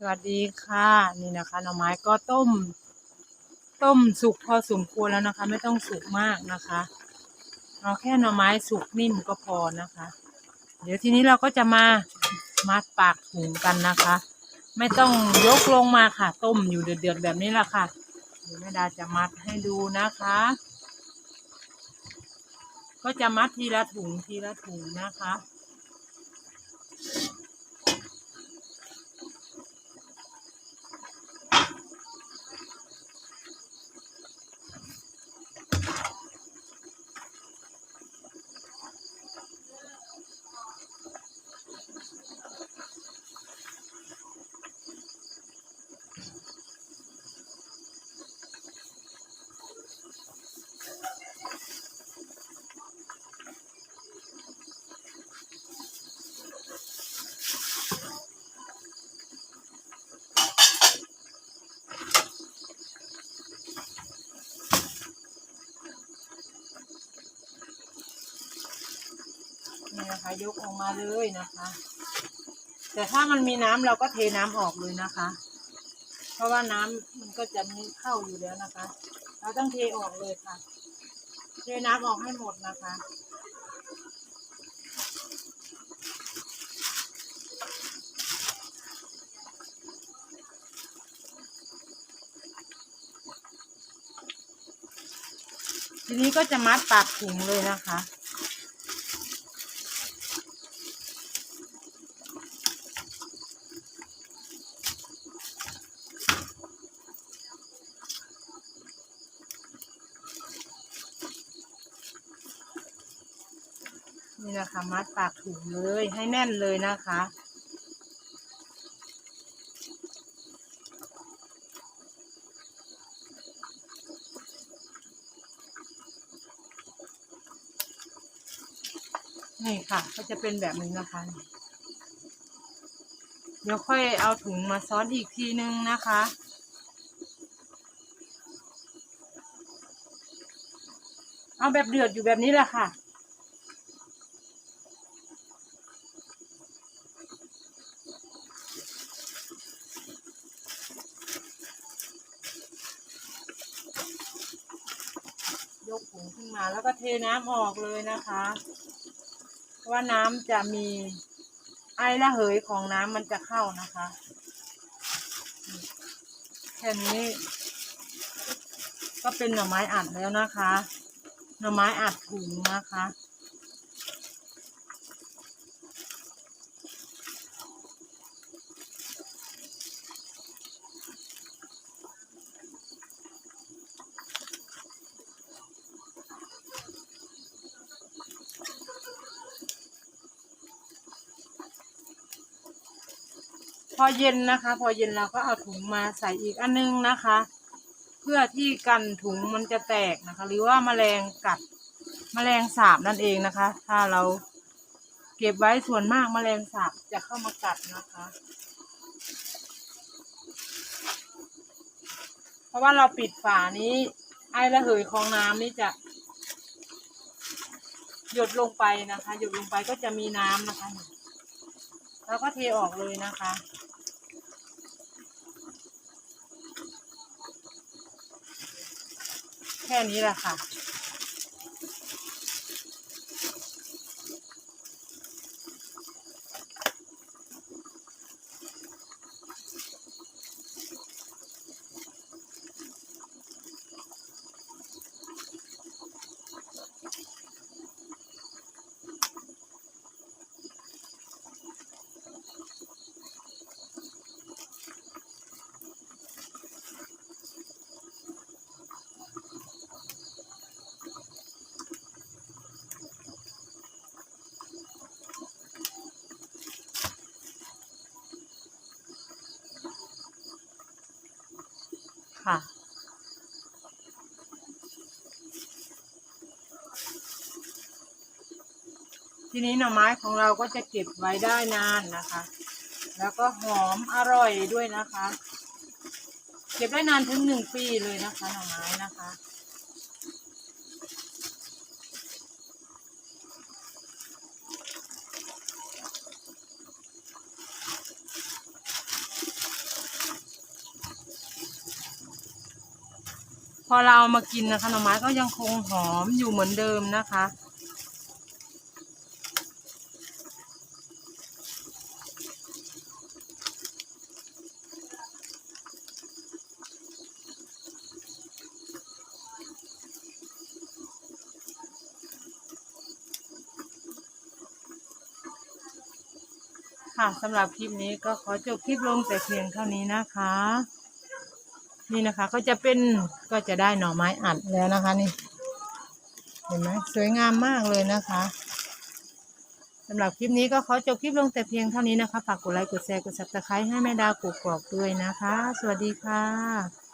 สวัสดีค่ะ นี่นะคะหน่อไม้ก็ต้ม ต้มสุกพอสมควรแล้วนะคะ ไม่ต้องสุกมากนะคะเอาแค่หน่อไม้สุกนิ่มก็พอนะคะ เดี๋ยวทีนี้เราก็จะมามัดปากถุงกันนะคะ ไม่ต้องยกลงมาค่ะ ต้มอยู่เดือดๆแบบนี้แหละค่ะเดี๋ยวแม่ดาจะมัดให้ดูนะคะ ก็จะมัดทีละถุงทีละถุงนะคะ นี่นะคะยกออกมาเลยนะคะ แต่ถ้ามันมีน้ำเราก็เทน้ำออกเลยนะคะ เพราะว่าน้ำมันก็จะมีเข้าอยู่แล้วนะคะ เราต้องเทออกเลยค่ะ เทน้ำออกให้หมดนะคะทีนี้ก็จะมัดปากถุงเลยนะคะ นี่นะคะ มัดปากถุงเลยให้แน่นเลยนะคะ นี่ค่ะ ก็จะเป็นแบบนี้นะคะ เดี๋ยวค่อยเอาถุงมาซ้อนอีกทีนึงนะคะเอาแบบเดือดอยู่แบบนี้แหละค่ะ ยกถุงขึ้นมาแล้วก็เทน้ำออกเลยนะคะเพราะว่าน้ำจะมีไอระเหยของน้ำมันจะเข้านะคะแค่นี้ ก็เป็นหน่อไม้อัดแล้วนะคะ หน่อไม้อัดถุงนะคะ พอเย็นนะคะ พอเย็นเราก็เอาถุงมาใส่อีกอันนึงนะคะ เพื่อที่กันถุงมันจะแตกนะคะ หรือว่าแมลงกัดแมลงสาบนั่นเองนะคะ ถ้าเราเก็บไว้ส่วนมากแมลงสาบจะเข้ามากัดนะคะ เพราะว่าเราปิดฝานี้ ไอระเหยของน้ำนี่จะ หยดลงไปนะคะ หยดลงไปก็จะมีน้ำนะคะ แล้วก็เทออกเลยนะคะ แค่นี้แหละค่ะ ค่ะ ทีนี้หน่อไม้ของเราก็จะเก็บไว้ได้นานนะคะ แล้วก็หอมอร่อยด้วยนะคะ เก็บได้นานถึงหนึ่งปีเลยนะคะหน่อไม้นะคะ พอเราเอามากินนะคะหน่อไม้ก็ยังคงหอมอยู่เหมือนเดิมนะคะ ค่ะสำหรับคลิปนี้ก็ขอจบคลิปลงแต่เพียงเท่านี้นะคะ นี่นะคะก็จะเป็นก็จะได้หน่อไม้อัดแล้วนะคะนี่ เห็นไหมสวยงามมากเลยนะคะสำหรับคลิปนี้ก็ขอจบคลิปลงแต่เพียงเท่านี้นะคะฝากกดไลค์กดแชร์กดซับสไครต์ให้แม่ดาวกกอกด้วยนะคะ สวัสดีค่ะ